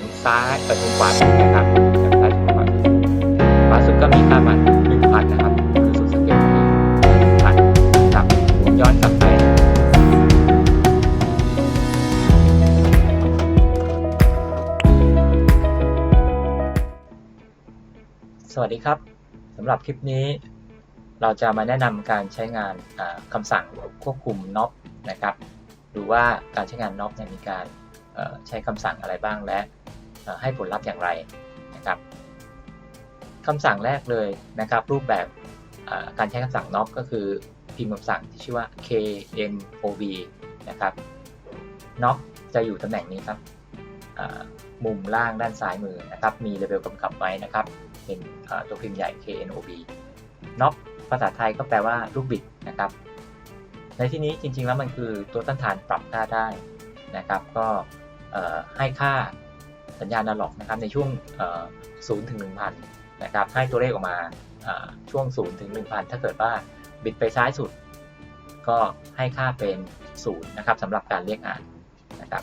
ถึงซ้ายไปถึงขวาสุดนะครับจากซ้ายถึงขวาขวาสุดก็มีค่ามัน1,000นะครับคือสุดสเกลนี้1,000ครับผมย้อนกลับไปสวัสดีครับสำหรับคลิปนี้เราจะมาแนะนำการใช้งานคำสั่งควบคุมน็อปนะครับดูว่าการใช้งานน็อปมีการใช้คำสั่งอะไรบ้างและ ให้ผลลัพธ์อย่างไรนะครับคำสั่งแรกเลยนะครับ รูปแบบการใช้คำสั่งน็อปก็คือพิมพ์คำสั่งที่ชื่อว่า knov นะครับน็อปจะอยู่ตำแหน่งนี้ครับมุมล่างด้านซ้ายมือนะครับมีเลเวลกำกับไว้นะครับ เป็นตัวพิมพ์ใหญ่ KNOB NOP ภาษาไทยก็แปลว่าลูกบิดนะครับ ในที่นี้จริงๆแล้วมันคือตัวต้านทานปรับค่าได้นะครับ ก็ให้ค่า สัญญาณอนาล็อกนะครับในช่วงเอ่อ0ถึง1,000นะครับให้ตัวเลขออกมาอ่าช่วง0ถึง1,000ถ้าเกิดว่าบิดไปซ้ายสุด ก็ให้ค่าเป็น0นะครับสำหรับการเรียกอ่านนะครับ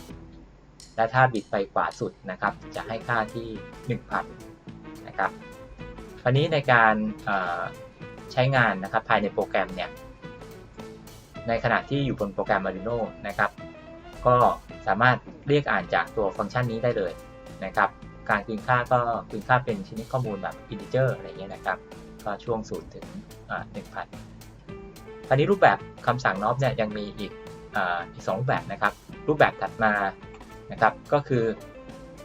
และถ้าบิดไปขวาสุดนะครับจะให้ค่าที่ 1,000 นะครับคราวนี้ในการใช้งานนะครับภายในโปรแกรมเนี่ยในขณะที่อยู่บนโปรแกรม Arduino นะครับ ก็สามารถเรียกอ่านจากตัวฟังก์ชันนี้ได้เลย นะครับ การคืนค่าก็คืนค่าเป็นชนิดข้อมูลแบบ integer อะไรเงี้ยนะครับ ก็ช่วง0ถึงอ่า1,000คราวนี้รูปแบบคำสั่ง NOP เนี่ยยังมีอีกอีกสองรูปแบบนะครับ รูปแบบถัดมานะครับก็คือ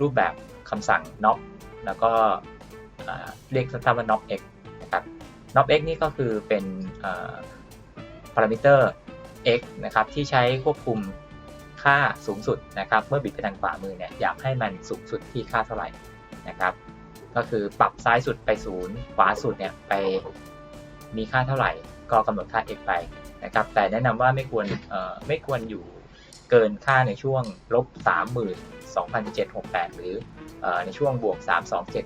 รูปแบบคำสั่ง NOP แล้วก็เรียกสั้นๆว่า NOP x นะครับ NOP x นี่ก็คือเป็นพารามิเตอร์ x นะครับที่ใช้ควบคุม ค่าสูงสุดนะครับ เมื่อบิดไปทางขวามือเนี่ยอยากให้มันสูงสุดที่ค่าเท่าไหร่นะครับ ก็คือปรับซ้ายสุดไปศูนย์ขวาสุดเนี่ยไปมีค่าเท่าไหร่ ก็กำหนดค่า x ไปนะครับ แต่แนะนำว่าไม่ควรไม่ควรอยู่เกินค่าในช่วงลบ32,768 หรือเอ่อในช่วงบวก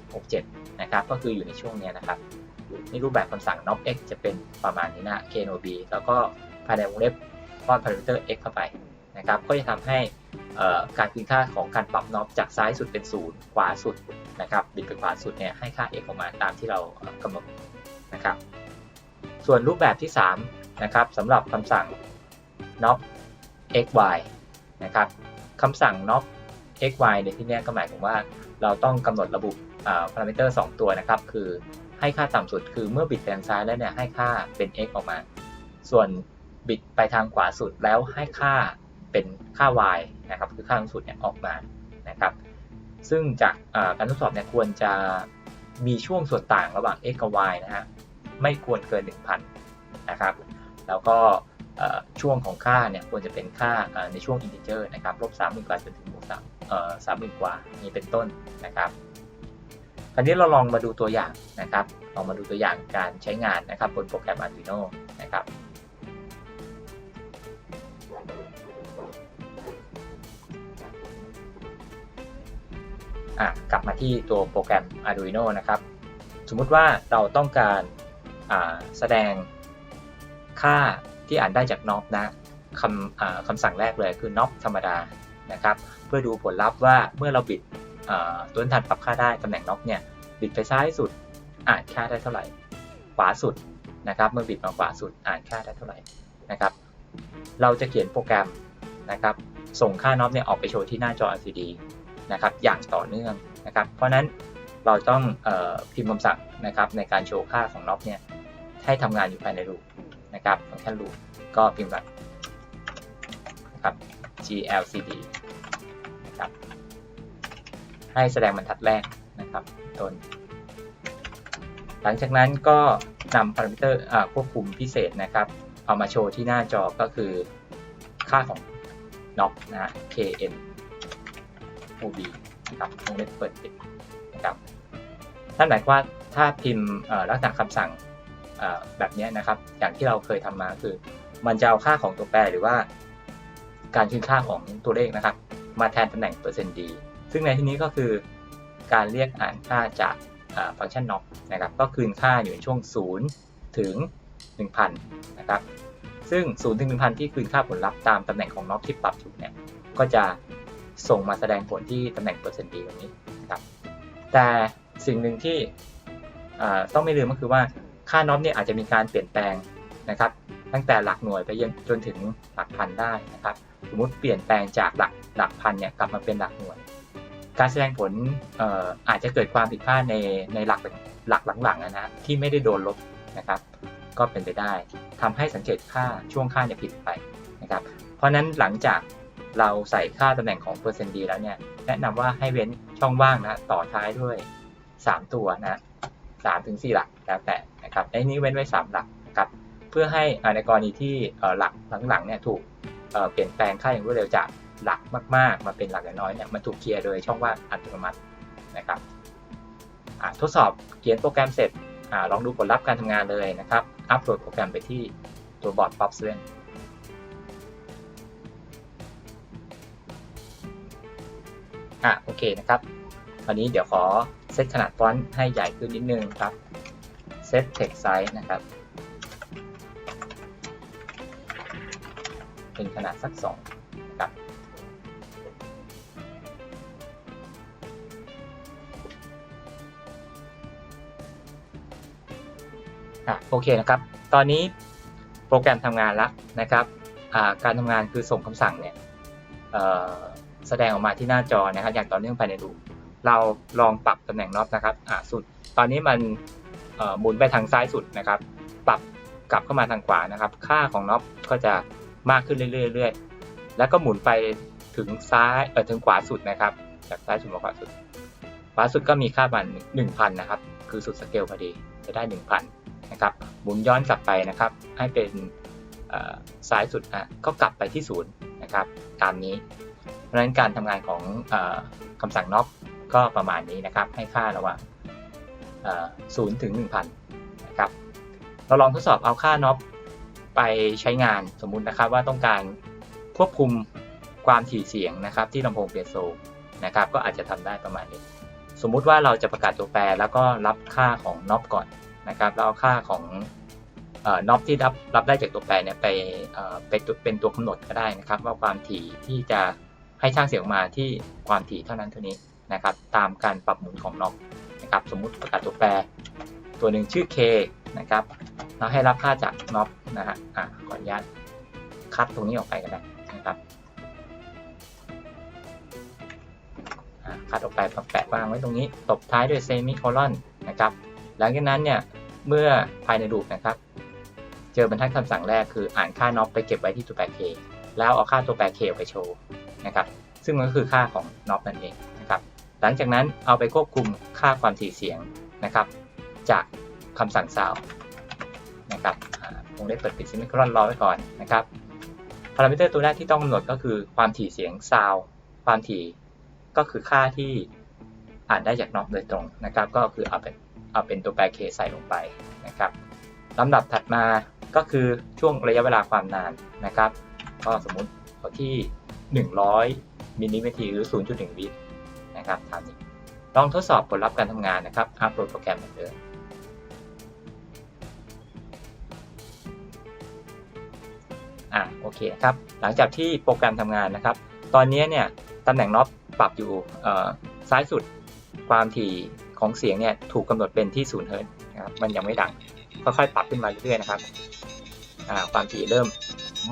32767 นะครับ ก็คืออยู่ในช่วงเนี้ยนะครับนี่รูปแบบคำสั่ง nop x จะเป็นประมาณนี้นะ knob แล้วก็ภายในวงเล็บป้อน parameter x เข้าไป นะครับ ก็จะทำให้การคืนค่าของการปรับ nop จากซ้ายสุดเป็น0ขวาสุดนะครับบิดไปขวาสุดเนี่ยให้ค่า x ออกมาตามที่เรากำหนดนะครับ ส่วนรูปแบบที่3นะครับสำหรับคำสั่ง nop xy นะครับคำสั่ง nop xy ในที่นี้ก็หมายถึงว่าเราต้องกำหนดระบุพารามิเตอร์ 2 ตัวนะครับ คือให้ค่าต่ำสุดคือเมื่อบิดไปทางซ้ายแล้วเนี่ยให้ค่าเป็น x ออกมา ส่วนบิดไปทางขวาสุดแล้วให้ค่า เป็นค่า y นะครับคือค่าสูงสุดเนี่ยออกมานะครับ ซึ่งจากการทดสอบเนี่ยควรจะมีช่วงส่วนต่างระหว่าง x กับ y นะฮะไม่ควรเกิน 1,000นะครับ แล้วก็ช่วงของค่าเนี่ยควรจะเป็นค่าในช่วงอินทิเจอร์นะครับลบสามหมื่นกว่าจนถึงบวกสามเอ่อสามหมื่นกว่านี้เป็นต้นนะครับคราวนี้เราลองมาดูตัวอย่างนะครับลองมาดูตัวอย่างการใช้งานนะครับบนโปรแกรม Arduino นะครับ อะกลับมาที่ตัวโปรแกรม Arduino นะครับ สมมุติว่าเราต้องการแสดงค่าที่อ่านได้จาก NOP นะคำคำสั่งแรกเลยคือ NOP ธรรมดานะครับ เพื่อดูผลลัพธ์ว่าเมื่อเราบิดตัวทันปรับค่าได้ตำแหน่ง NOP เนี่ยบิดไปซ้ายสุดอ่านค่าได้เท่าไหร่ ขวาสุดนะครับเมื่อบิดมาขวาสุดอ่านค่าได้เท่าไหร่นะครับ เราจะเขียนโปรแกรมนะครับส่งค่า NOP เนี่ยออกไปโชว์ที่หน้าจอ LCD นะครับอย่างต่อเนื่องนะครับ เพราะนั้นเราต้องออพิมพ์คำสั่งนะครับในการโชว์ค่าของ NOP เนี่ยให้ทำงานอยู่ภายในรูปนะครับฟังก์ชันรูปก็พิมพ์แบบนะครับ glcd นะครับให้แสดงบรรทัดแรกนะครับต้นหลังจากนั้นก็นำพารามิเตอร์ควบคุมพิเศษนะครับ เอามาโชว์ที่หน้าจอก็คือค่าของ NOP นะฮะ kn OB นะครับวงเล็บเปิดปิดนะครับนั่นหมายความว่าถ้าพิมพ์ลักษณะคำสั่งแบบนี้นะครับ อย่างที่เราเคยทำมาคือ มันจะเอาค่าของตัวแปรหรือว่า การคืนค่าของตัวเลขนะครับ มาแทนตำแหน่งเปอร์เซ็นต์ดีซึ่งในที่นี้ก็คือการเรียกอ่านค่าจากฟังก์ชัน NOP นะครับ ก็คืนค่าอยู่ในช่วง 0 ถึง 1,000 นะครับ ซึ่ง 0 ถึง 1,000 ที่คืนค่าผลลัพธ์ตามตำแหน่งของ NOP ที่ปรับอยู่เนี่ย ก็จะ ส่งมาแสดงผลที่ตำแหน่งเปอร์เซ็นต์ดีตรงนี้นะครับแต่สิ่งหนึ่งที่ต้องไม่ลืมก็คือว่าค่าน็อปเนี่ยอาจจะมีการเปลี่ยนแปลงนะครับ ตั้งแต่หลักหน่วยไปยังจนถึงหลักพันได้นะครับ สมมติเปลี่ยนแปลงจากหลักหลักพันเนี่ยกลับมาเป็นหลักหน่วย การแสดงผลออาจจะเกิดความผิดพลาดในในหลักหลักหลังๆนะนะที่ไม่ได้โดนลบนะครับ ก็เป็นไปได้ทำให้สังเกตค่าช่วงค่าเนี่ยผิดไปนะครับ เพราะฉะนั้นหลังจาก เราใส่ค่าตำแหน่งของเปอร์เซ็นต์ดีแล้วเนี่ย แนะนำว่าให้เว้นช่องว่างนะต่อท้ายด้วย 3 ตัวนะสามถึงสี่หลักแล้วแต่นะครับในนี้เว้นไว้ 3 หลักนะครับเพื่อให้อาในกรณีที่หลักหลังๆเนี่ยถูกเปลี่ยนแปลงค่าอย่างรวดเร็วจากหลักมาก ๆ มาเป็นหลักน้อยเนี่ยมันถูกเคลียร์โดยช่องว่างอัตโนมัตินะครับทดสอบเขียนโปรแกรมเสร็จอลองดูผลลัพธ์การทำงานเลยนะครับ อัปโหลดโปรแกรมไปที่ตัวบอร์ด p o p 7 อะโอเคนะครับวันนี้เดี๋ยวขอเซตขนาดฟอนต์ให้ใหญ่ขึ้นนิดนึงครับเซต text size นะครับเป็นขนาดสัก2นะครับอะโอเคนะครับ ตอนนี้โปรแกรมทำงานแล้วนะครับการทำงานคือส่งคำสั่งเนี่ย แสดงออกมาที่หน้าจอนะครับ อย่างต่อเนื่องภายในรูปเราลองปรับตำแหน่งน็อตนะครับอ่าสุด ตอนนี้มันหมุนไปทางซ้ายสุดนะครับ ปรับกลับเข้ามาทางขวานะครับ ค่าของน็อตก็จะมากขึ้นเรื่อยๆแล้วก็หมุนไปถึงซ้ายเออถึงขวาสุดนะครับ จากซ้ายสุดมาขวาสุด ขวาสุดก็มีค่ามัน1,000นะครับ คือสุดสเกลพอดีจะได้ 1,000นะครับ หมุนย้อนกลับไปนะครับ ให้เป็นซ้ายสุดอะก็กลับไปที่ศูนย์นะครับ ตามนี้ เพราะฉะนั้นการทำงานของออคำสั่งน็อปก็ประมาณนี้นะครับ ให้ค่าระหว่างศูนย์ถึง1,000นะครับ เราลองทดสอบเอาค่าน็อปไปใช้งานสมมุตินะครับว่าต้องการควบคุมความถี่เสียงนะครับ ที่ลำโพงเปียโซนะครับ ก็อาจจะทำได้ประมาณนี้ สมมุติว่าเราจะประกาศตัวแปรแล้วก็รับค่าของน็อปก่อนนะครับแล้วเอาค่าของน็อปที่รับรับได้จากตัวแปรเนี่ยไปเป็นตัวเป็นตัวกำหนดก็ได้นะครับ ว่าความถี่ที่จะ ให้ช่างเสียงออกมาที่ความถี่เท่านั้นเท่านี้นะครับ ตามการปรับหมุนของน็อปนะครับ สมมุติประกาศตัวแปร ตัวหนึ่งชื่อ k นะครับ เราให้รับค่าจากน็อปนะฮะอะขออนุญาตคัดตรงนี้ออกไปกันนะครับคัดออกไปแปะวางไว้ตรงนี้ ตบท้ายด้วยเซมิโคลอนนะครับ หลังจากนั้นเนี่ย เมื่อภายในรูปนะครับ เจอบรรทัดคำสั่งแรกคืออ่านค่าน็อปไปเก็บไว้ที่ตัวแปร k แล้วเอาค่าตัวแปร k ไปโชว์ นะครับ ซึ่งมันก็คือค่าของน็อปนั่นเองนะครับ หลังจากนั้นเอาไปควบคุมค่าความถี่เสียงนะครับ จากคำสั่ง sound นะครับอ่าผมได้เปิดปิดซิมิครอนรอไว้ก่อนนะครับ พารามิเตอร์ตัวแรกที่ต้องกำหนดก็คือความถี่เสียง sound ความถี่ก็คือค่าที่อ่านได้จากน็อปโดยตรงนะครับ ก็คือเอาเป็นเอาเป็นตัวแปร k ใส่ลงไปนะครับลำดับถัดมาก็คือช่วงระยะเวลาความนานนะครับ ก็สมมุติเอาที่ 100มิลลิเมตรหรือ 0.1 วินะครับตามนี้ลองทดสอบผลลัพธ์การทำงานนะครับ อัปโหลดโปรแกรมเหมือนเดิมอะโอเคครับ หลังจากที่โปรแกรมทำงานนะครับ ตอนนี้เนี่ยตำแหน่งน็อปปรับอยู่ซ้ายสุดความถี่ของเสียงเนี่ยถูกกำหนดเป็นที่0เฮิร์ตนะครับมันยังไม่ดังค่อยๆปรับขึ้นมาเรื่อยๆนะครับความถี่เริ่ม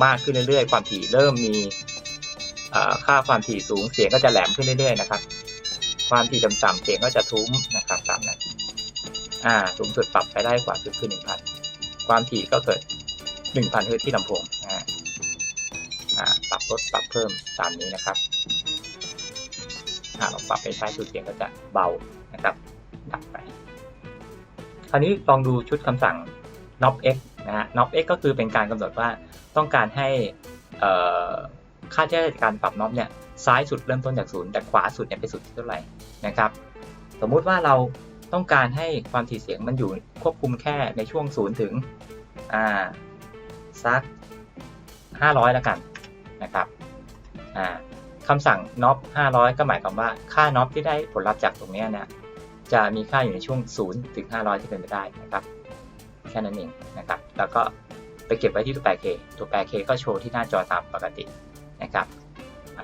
มากขึ้นเรื่อยๆ ความถี่เริ่มมี ค่าความถี่สูงเสียงก็จะแหลมขึ้นเรื่อยๆนะครับ ความถี่ต่ำๆเสียงก็จะทุ้มนะครับตามนั้นอ่าสูงสุดปรับไปได้กว่าสุดคือ1,000 ความถี่ก็เกิด 1,000เฮิร์ตที่ลำโพงอ่าปรับลดปรับเพิ่มตามนี้นะครับเราปรับไปซ้สุดเสียงก็จะเบานะครับดับไป คราวนี้ลองดูชุดคำสั่ง knob x นะฮะ knob x ก็คือเป็นการกำหนดว่าต้องการให้ ค่าที่ได้จากการปรับ knob เนี่ยซ้ายสุดเริ่มต้นจากศูนย์แต่ขวาสุดเนี่ยเป็นสุดที่เท่าไหร่นะครับ สมมุติว่าเราต้องการให้ความถี่เสียงมันอยู่ควบคุมแค่ในช่วงศูนย์ถึงอ่าสัก 500 แล้วกันนะครับอ่าคำสั่ง knob 500 ก็หมายความว่าค่า knob ที่ได้ผลลัพธ์จากตรงนี้เนี่ยจะมีค่าอยู่ในช่วง 0 ถึง 500 ที่เป็นไปได้นะครับ แค่นั้นเองนะครับ แล้วก็ไปเก็บไว้ที่ตัวแปร k ตัวแปร k ก็โชว์ที่หน้าจอตามปกติ นะครับ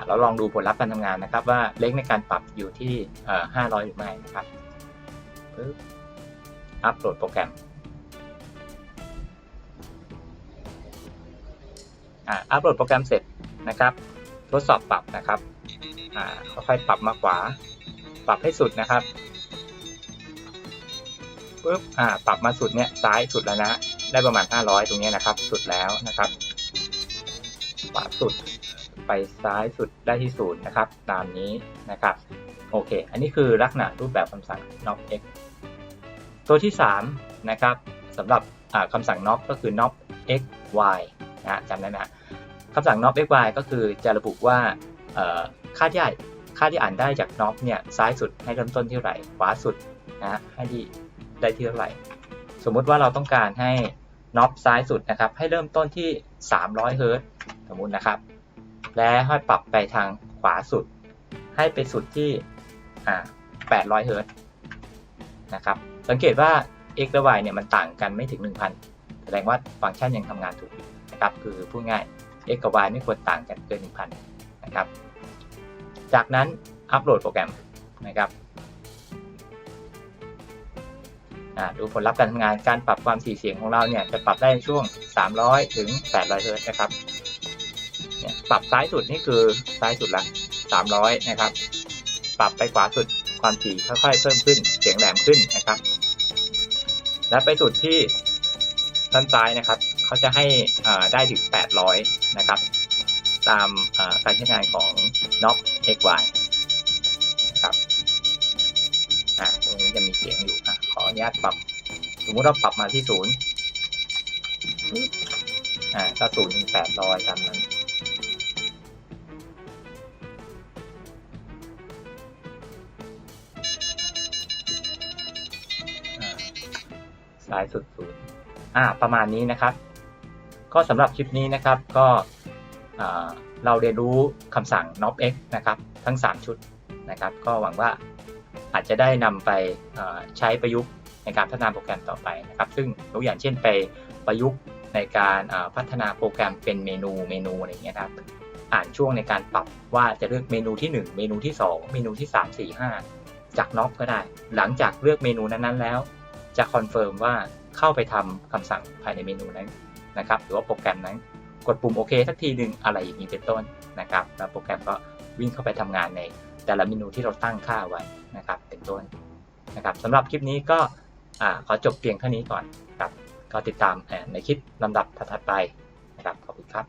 เราลองดูผลลัพธ์การทำงานนะครับ ว่าเล็กในการปรับอยู่ที่เอ่อ500หรือไม่นะครับปึ๊บอัปโหลดโปรแกรมอัปโหลดโปรแกรมเสร็จนะครับ ทดสอบปรับนะครับอ่าค่อยปรับมาขวา ปรับให้สุดนะครับปึ๊บอ่าปรับมาสุดเนี่ยซ้ายสุดแล้วนะ ได้ประมาณ 500 ตรงนี้นะครับ สุดแล้วนะครับขวาสุด ไปซ้ายสุดได้ที่ศูนย์นะครับ ตามนี้นะครับโอเค อันนี้คือลักษณะรูปแบบคำสั่ง knob x ตัวที่3นะครับสำหรับคำสั่ง knob ก็คือ knob x y นะจำได้ไหมฮะคำสั่ง knob x y ก็คือจะระบุว่าค่าที่อ่านค่าที่อ่านได้จาก knob เนี่ยซ้ายสุดให้เริ่มต้นที่เท่าไหร่ขวาสุดนะให้ที่ได้ที่เท่าไหร่ สมมุติว่าเราต้องการให้น็อปซ้ายสุดนะครับ ให้เริ่มต้นที่ 300 เฮิร์ตสมมุตินะครับ และให้ปรับไปทางขวาสุด ให้ไปสุดที่อ่า800เฮิรตนะครับ สังเกตว่า x และ y เนี่ยมันต่างกันไม่ถึง 1,000 แสดงว่าฟังก์ชันยังทำงานถูกนะครับ คือพูดง่าย x กับ y ไม่ควรต่างกันเกิน 1,000 นะครับ จากนั้นอัปโหลดโปรแกรมนะครับดูผลลัพธ์การทำงานการปรับความถี่เสียงของเราเนี่ยจะปรับได้ในช่วง 300 ถึง 800เฮิร์ตซ์นะครับ เนี่ยปรับซ้ายสุดนี่คือซ้ายสุดละ300นะครับ ปรับไปขวาสุดความถี่ค่อยๆเพิ่มขึ้นเสียงแหลมขึ้นนะครับ และไปสุดที่ด้านซ้ายนะครับเขาจะให้ได้ถึง 800 นะครับ ตามการใช้งานของ knob xy นะครับอ่าตรงนี้จะมีเสียงอยู่อะขออนุญาตปรับ สมมติเราปรับมาที่ศูนย์อ่าก็ศูนย์ถึงแปดร้อยตามนั้น ซ้ายสุดศูนย์อ่าประมาณนี้นะครับ ก็สำหรับคลิปนี้นะครับก็เราเรียนรู้คำสั่ง knob x นะครับ ทั้ง 3 ชุดนะครับ ก็หวังว่าอาจจะได้นำไปใช้ประยุกต์ในการพัฒนาโปรแกรมต่อไปนะครับ ซึ่งยกอย่างเช่นไปประยุกต์ในการพัฒนาโปรแกรมเป็นเมนูเมนูอะไรเงี้ยนะครับ อ่านช่วงในการปรับว่าจะเลือกเมนูที่ 1 เมนูที่ 2 เมนูที่ 3 4 5 จากน็อปก็ได้ หลังจากเลือกเมนูนั้นๆแล้ว จะคอนเฟิร์มว่าเข้าไปทำคำสั่งภายในเมนูนั้นนะครับ หรือว่าโปรแกรมนั้นกดปุ่มโอเคสักทีหนึ่งอะไรอย่างนี้เป็นต้นนะครับ แล้วโปรแกรมก็วิ่งเข้าไปทำงานในแต่ละเมนูที่เราตั้งค่าไว้นะครับ เป็นต้นนะครับสำหรับคลิปนี้ก็ขอจบเพียงเท่านี้ก่อนครับก็ติดตามในคลิปลำดับถัดไปนะครับขอบคุณครับ